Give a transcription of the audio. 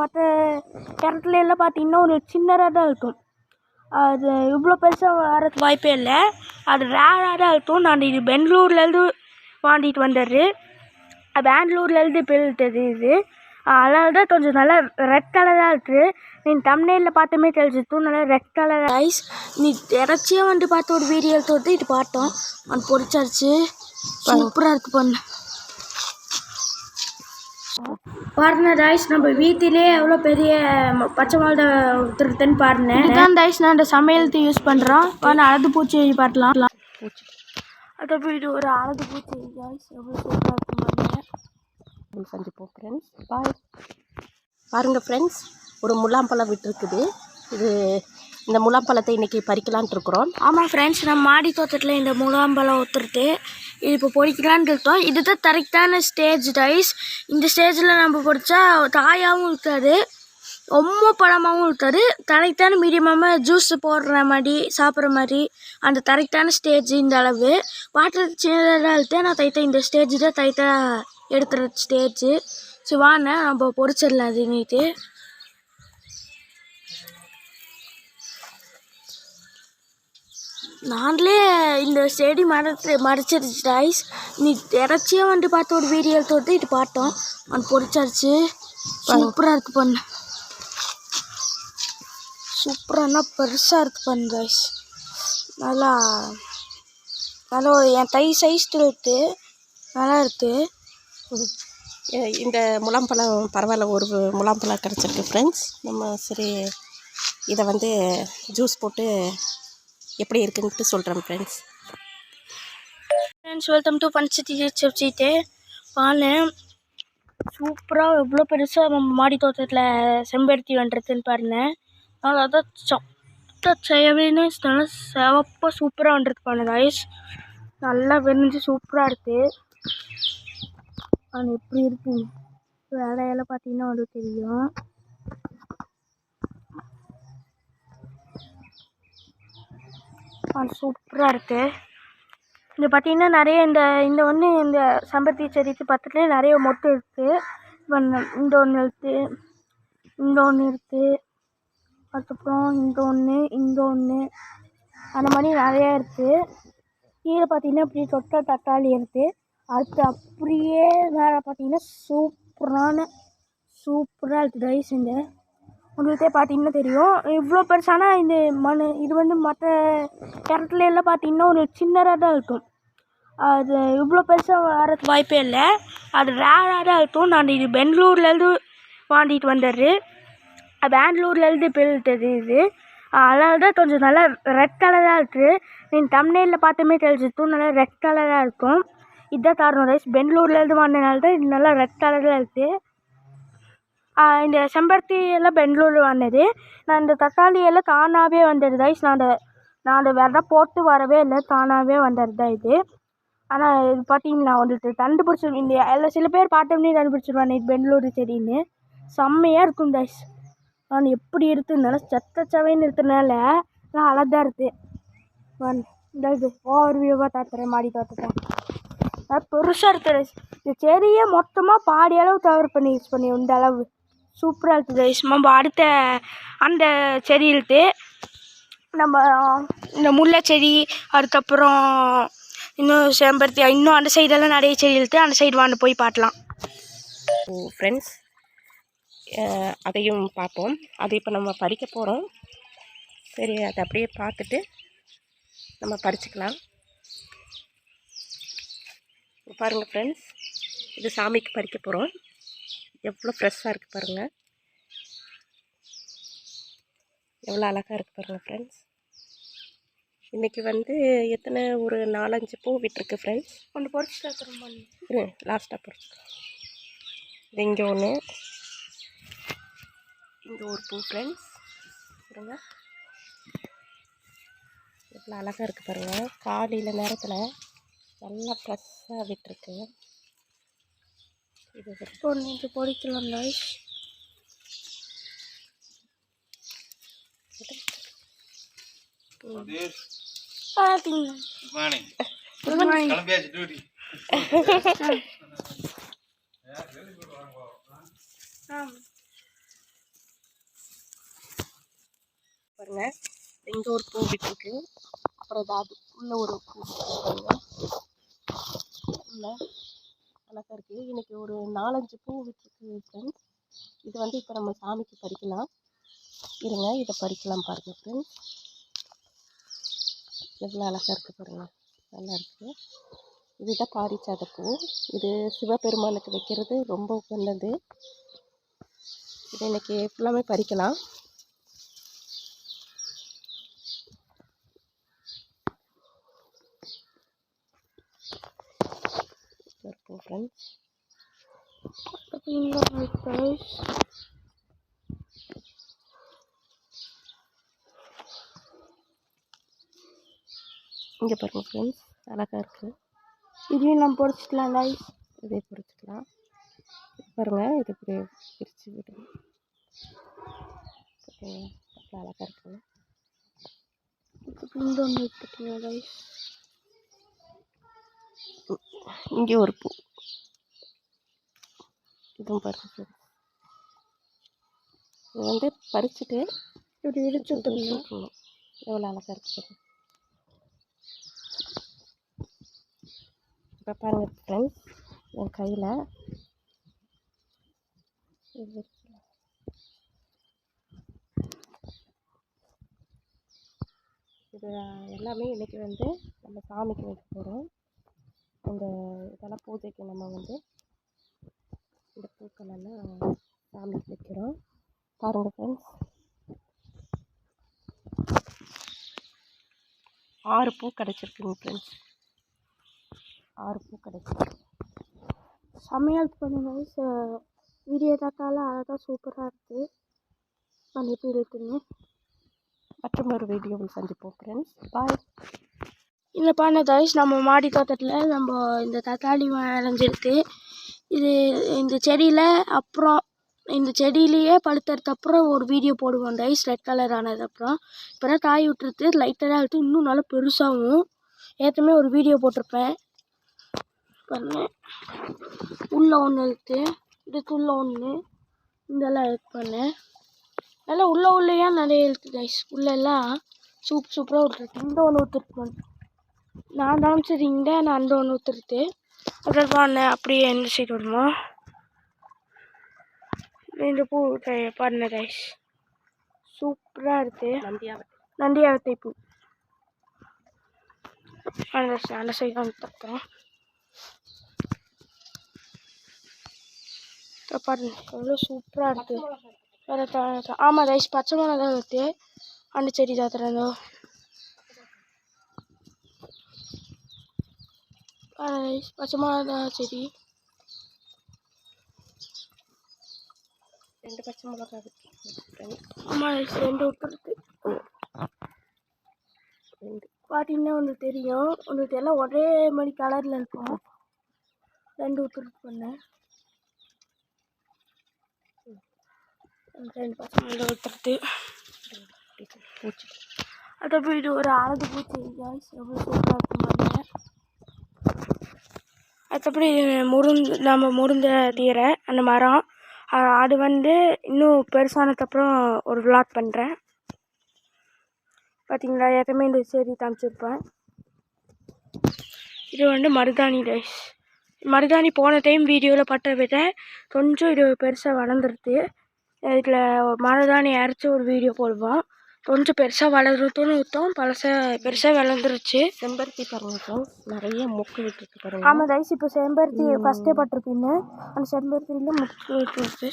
மற்ற இடத்துல எல்லாம் பார்த்தீங்கன்னா ஒரு சின்னதாக தான் இருக்கும். அது இவ்வளோ பெருசாக வரதுக்கு வாய்ப்பே இல்லை. அது ரேராக தான் இருக்கும். நான் இது பெங்களூர்லேருந்து வாங்கிட்டு வந்தது. பெங்களூர்லேருந்து பிரித்தது இது. அதனால தான் கொஞ்சம் நல்லா ரெட் கலராக இருக்குது நீ தம்னேலில் பார்த்தமே தெரிஞ்சிருக்கும் நல்லா ரெட் கலர் ஐஸ் நீ இறச்சியாக வந்து பார்த்த ஒரு வீடியோ எடுத்து இது பார்த்தோம். அது பொரிச்சாச்சு. சூப்பராக இருக்கு பொண்ணு. பாருங்க ரைஸ் நம்ம வீட்டிலே எவ்வளோ பெரிய பச்சை மிளகா திருத்தன்னு பாருங்க இதுதான் ரைஸ் நான் இந்த சமையலுக்கு யூஸ் பண்ணுறோம் வாங்க அழகு பூச்சி பார்க்கலாம் அதை போய் இது ஒரு அழகு பூச்சி ரைஸ் எவ்வளோ சூப்பராக இருக்கும் பாருங்க. சந்திப்போம் ஃப்ரெண்ட்ஸ் பாய் பாருங்கள் ஃப்ரெண்ட்ஸ் ஒரு முலாம்பழம் விட்டுருக்குது. இது இந்த முலாம்பழத்தை இன்றைக்கி பறிக்கலான் இருக்கிறோம். ஆமாம் ஃப்ரெண்ட்ஸ் நம்ம மாடி தோட்டத்தில் இந்த முலாம்பழம் ஒத்துருட்டு இது இப்போ பொறிக்கலான்னு இருக்கோம். இதுதான் கரெக்டான ஸ்டேஜ் டைஸ் இந்த ஸ்டேஜில் நம்ம பொறிச்சா தாயாகவும் இருக்காது ரொம்ப பழமாகவும் இருக்காது கரெக்டான மீடியமாக ஜூஸ் போடுற மாதிரி சாப்பிட்ற மாதிரி அந்த கரெக்டான ஸ்டேஜ் இந்த அளவு. வாட்டர் சின்னதாக இருக்கு நான் தைத்த இந்த ஸ்டேஜ் தான் தைத்த எடுத்துகிற ஸ்டேஜ் சரி வாங்க நம்ம பொறிச்சிடலாம் அது நீட்டு நாங்களே இந்த செடி மரத்து மறைச்சிருச்சு ரைஸ் நீ இறச்சியே வந்து பார்த்த ஒரு வீடியோ எடுத்து இது பார்த்தோம். அது பொறிச்சாச்சு சூப்பராக இருக்குது பண்ணு. சூப்பரானா பெருசாக இருக்குது பண்ணு ரைஸ் நல்லா நல்லா என் தை சைஸ் இருக்கு. நல்லா இருக்கு. இந்த முலாம்பழம் பரவாயில்ல ஒரு முலாம்பழம் கிடச்சிருக்கு ஃப்ரெண்ட்ஸ் நம்ம சரி இதை வந்து ஜூஸ் போட்டு எப்படி இருக்குன்ட்டு சொல்கிறேன் ஃப்ரெண்ட்ஸ் ஃப்ரெண்ட்ஸ் வெல்கம் டு பஞ்சத்தி வச்சுட்டு பால் சூப்பராக எவ்வளோ பெருசாக நம்ம மாடி தோட்டத்தில் செம்பருத்தி வந்துருதுன்னு பாருங்க. அதனால அதான் சொத்த செய்யவேன்னு நல்லா சிவப்பாக சூப்பராக வந்துருக்கு பாருங்க ஐஸ் நல்லா வெறிஞ்சு சூப்பராக இருக்குது அது எப்படி இருக்கு. வேலையெல்லாம் பார்த்தீங்கன்னா உங்களுக்கு தெரியும். சூப்பராக இருக்குது இங்கே பார்த்தீங்கன்னா நிறைய இந்த இந்த ஒன்று இந்த செம்பருத்தி செடிக்கு பக்கத்துலேயே நிறைய மொட்டு இருக்குது இந்த ஒன்று இருக்குது இந்த ஒன்று இருக்குது அதுக்கப்புறம் இந்த ஒன்று இந்த ஒன்று அந்த மாதிரி நிறையா இருக்குது கீழே பார்த்தீங்கன்னா அப்படியே தொட்ட தக்காளி இருக்குது அடுத்து அப்படியே மேலே பார்த்தீங்கன்னா சூப்பரான சூப்பராக இருக்குது ரைஸ் இந்த உங்களுக்கே பார்த்தீங்கன்னா தெரியும். இவ்வளோ பெருசானா இந்த மண் இது வந்து மற்ற இடத்துல எல்லாம் பார்த்தீங்கன்னா ஒரு சின்னதாக தான் இருக்கும். அது இவ்வளோ பெருசாக வர்றதுக்கு வாய்ப்பே இல்லை. அது ரேராக தான் இருக்கும். நான் இது பெங்களூர்லேருந்து வாங்கிட்டு வந்தது. பெங்களூர்லேருந்து பிரித்தது இது. அதனால தான் கொஞ்சம் நல்லா ரெட் கலராக இருக்குது நீங்கள் தம்னேலில் பார்த்தமே தெரிஞ்சிருக்கும் நல்லா ரெட் கலராக இருக்கும். இதுதான் காரணம். ரைஸ் பெங்களூர்லேருந்து வாங்கினால தான் இது நல்லா ரெட் கலரில் இருக்குது இந்த செம்பருத்தி எல்லாம் பெங்களூரில் வந்தது. நான் இந்த தக்காளி எல்லாம் தானாகவே வந்தது ரைஸ் நான் அந்த நான் அந்த விதை போட்டு வரவே இல்லை. தானாகவே வந்தது தான் இது. ஆனால் இது பார்த்தீங்கன்னா வந்துட்டு கண்டுபிடிச்சி இந்த எல்லாம் சில பேர் பார்த்தோம்னே தண்டு பிடிச்சிருவாங்க இது பெங்களூர் செடின்னு. செம்மையாக இருக்கும் தைஸ் நான் எப்படி இருக்குனால செத்த செவைன்னு இருக்கிறனால நான் அழகாக இருக்குது ஒன் இந்த இது ஓவர் வியூவாக தாத்துறேன் மாடி தோட்டத்தை. பெருசாக இருக்குது ரைஸ் இந்த செடியை மொத்தமாக பாதி அளவு கவர் பண்ணி யூஸ் பண்ணி இந்த அளவு. சூப்பராக இருக்குது ரைஸ் நம்ம அடுத்த அந்த செடி நம்ம இந்த முல்லை செடி அதுக்கப்புறம் இன்னும் செம்பருத்தி இன்னும் அந்த சைடெல்லாம் நிறைய செடி இழுத்து அந்த சைடு வாங்க போய் பார்க்கலாம். ஃப்ரெண்ட்ஸ் அதையும் பார்ப்போம். அதை இப்போ நம்ம பறிக்க போகிறோம் சரி அதை அப்படியே பார்த்துட்டு நம்ம பறிச்சுக்கலாம். பாருங்கள் ஃப்ரெண்ட்ஸ் இது சாமிக்கு பறிக்க போகிறோம் எவ்வளோ ஃப்ரெஷ்ஷாக இருக்குது பாருங்கள் எவ்வளோ அழகாக இருக்குது பாருங்கள் ஃப்ரெண்ட்ஸ் இன்றைக்கி வந்து எத்தனை ஒரு நாலஞ்சு பூ விட்டுருக்கு ஃப்ரெண்ட்ஸ் ஒன்று பொறிச்சு தத்துறோம் இரு லாஸ்ட்டாக பொறுத்துக்கலாம் இது இங்கே ஒன்று இங்கே ஒரு பூ ஃப்ரெண்ட்ஸ் பாருங்க எவ்வளோ அழகாக இருக்குது பாருங்கள் காலையில் நேரத்தில் நல்லா ஃப்ரெஷ்ஷாக விட்டுருக்கு. పొన్నింటి పొడికలు ఉన్నాయి பாருங்க இங்கே ஒரு பூ விட்டுருக்கு. அப்புறம் ஏதாவது உள்ள ஒரு பூ விட்டுருக்காங்க. அழகாக இருக்குது இன்னைக்கு ஒரு நாலஞ்சு பூ விட்டுருக்கு ஃப்ரெண்ட்ஸ் இது வந்து இப்போ நம்ம சாமிக்கு பறிக்கலாம். இருங்க இதை பறிக்கலாம் பாருங்கள் ஃப்ரெண்ட்ஸ் எவ்வளோ அழகாக இருக்குது பாருங்கள் நல்லா இருக்குது இதுதான் பாரிச்சாத பூ. இது சிவபெருமானுக்கு வைக்கிறது ரொம்ப நல்லது இது இன்னைக்கு ஃபுல்லாமே பறிக்கலாம். இருக்கும் ஃப்ரெண்ட்ஸ் பார்த்தீங்களா கைஸ் இங்கே பாருங்கள் ஃப்ரெண்ட்ஸ் அழகாக இருக்குது இதையும் நம்ம பொறிச்சிக்கலாம் கைஸ் இதே பொறிச்சிக்கலாம். பாருங்கள் இது இப்படி பிரித்து விடுங்க. அவ்வளோ அழகாக இருக்குங்க இந்த ஒன்று கைஸ் இங்கே ஒரு பூ. இதுவும் ஃப்ரெண்ட்ஸ் இது வந்து பறிச்சுட்டு இப்படி இடிச்சு விட்டுருங்க வச்சுக்கணும் எவ்வளோ அழகாக இருக்கு பாருங்க. இப்போ பாருங்கள் ஃப்ரெண்ட்ஸ் என் கையில் இது எல்லாமே இன்றைக்கி வந்து நம்ம சாமிக்கு வைக்க போகிறோம் அந்த இதெல்லாம் பூஜைக்கு நம்ம வந்து இந்த பூக்களெல்லாம் சாமிக்கு வைக்கிறோம் பாருங்கள் ஃப்ரெண்ட்ஸ் ஆறு பூ கிடச்சிருக்குங்க ஃப்ரெண்ட்ஸ் ஆறு பூ கிடச்சிருக்கு. சமையல் பண்ணும்போது கைஸ் வீடியோ பார்த்தாலும் அழகாக சூப்பராக இருக்குது நான் எப்படி இருக்குன்னு மற்றும் ஒரு வீடியோவில் சந்திப்போம் ஃப்ரெண்ட்ஸ் பாய் இந்த பானை கைஸ் நம்ம மாடி தோட்டத்தில் நம்ம இந்த தக்காளி விளைஞ்சிருக்கு இது இந்த செடியில் அப்புறம் இந்த செடியிலேயே பழுத்ததுக்கு அப்புறம் ஒரு வீடியோ போடுவோம் டைஸ் ரெட் கலர் ஆனது அப்புறம். இப்போ தான் காய் விட்டுருது லைட்டராக விட்டு இன்னும் நல்லா பெருசாகவும் ஏற்கனவே ஒரு வீடியோ போட்டிருப்பேன். பண்ணேன் உள்ளே ஒன்று இருக்குது இதுக்குள்ளே ஒன்று இதெல்லாம் எடுத்து பண்ணேன் நல்லா உள்ளே உள்ளேயே நிறைய இருக்குது கைஸ் உள்ளெல்லாம் சூப் சூப்பராக விட்டுருக்கு இந்த ஒன்று ஊற்றுருக்கேன் நான் காமிச்சிருந்தே நான் அந்த ஒன்று ஊற்றுறது அப்புறம் பாருங்க அப்படியே எந்த சைடு வருமோ? இந்த பூ பாருங்க கைஸ் சூப்பராக இருக்குது நந்தியாவை. நந்தியாவத்தை பூ. அந்த அந்த சைடு வந்து தக்கிறோம் பாருங்க எவ்வளோ சூப்பராக இருக்குது வேறு ஆமாம் ரைஸ் பச்சை மிளகா இருக்குது அந்த செடி தாத்துறதோ ரைஸ் பச்சை மிளகா செடி ரெண்டு பச்சை மிளகா ஆமாம் ரெண்டு விட்டுருக்கு பார்த்தீங்கன்னா உங்களுக்கு தெரியும் உங்களுக்கு எல்லாம் ஒரே மாதிரி கலரில் இருக்கும் ரெண்டு விட்டுருக்கு பண்ணேன் ரெண்டு பச்சை மிளகா விட்டுறது பூச்சி அதுக்கப்புறம் இது ஒரு அழகு பூச்சி எவ்வளோ சூப்பராக இருக்கும் அதுக்கப்புறம் முருந்து நம்ம முருந்த தீரை அந்த மரம் அது வந்து இன்னும் பெருசானதுக்கப்புறம் ஒரு விளாக் பண்ணுறேன் பார்த்தீங்களா ஏற்கனவே இந்த செடி காமிச்சிருப்பேன். இது வந்து மருதாணி ரைஸ் மருதாணி போன டைம் வீடியோவில் பட்ட விட கொஞ்சம் இது பெருசாக வளர்ந்துருது இதில் மருதாணி அரைச்சி ஒரு வீடியோ போடுவோம். கொஞ்சம் பெருசாக வளருதுன்னு விட்டோம் பழச பெருசாக வளர்ந்துருச்சு. செம்பருத்தி பாருங்க நிறைய மொக்கு விட்டுருக்கு பாருங்க. ஆமாம் ரைஸ் இப்போ செம்பருத்தி ஃபஸ்ட்டே பட்டிருப்பீங்க. அந்த செம்பருத்தியில் முட்டு விட்டுருக்கு.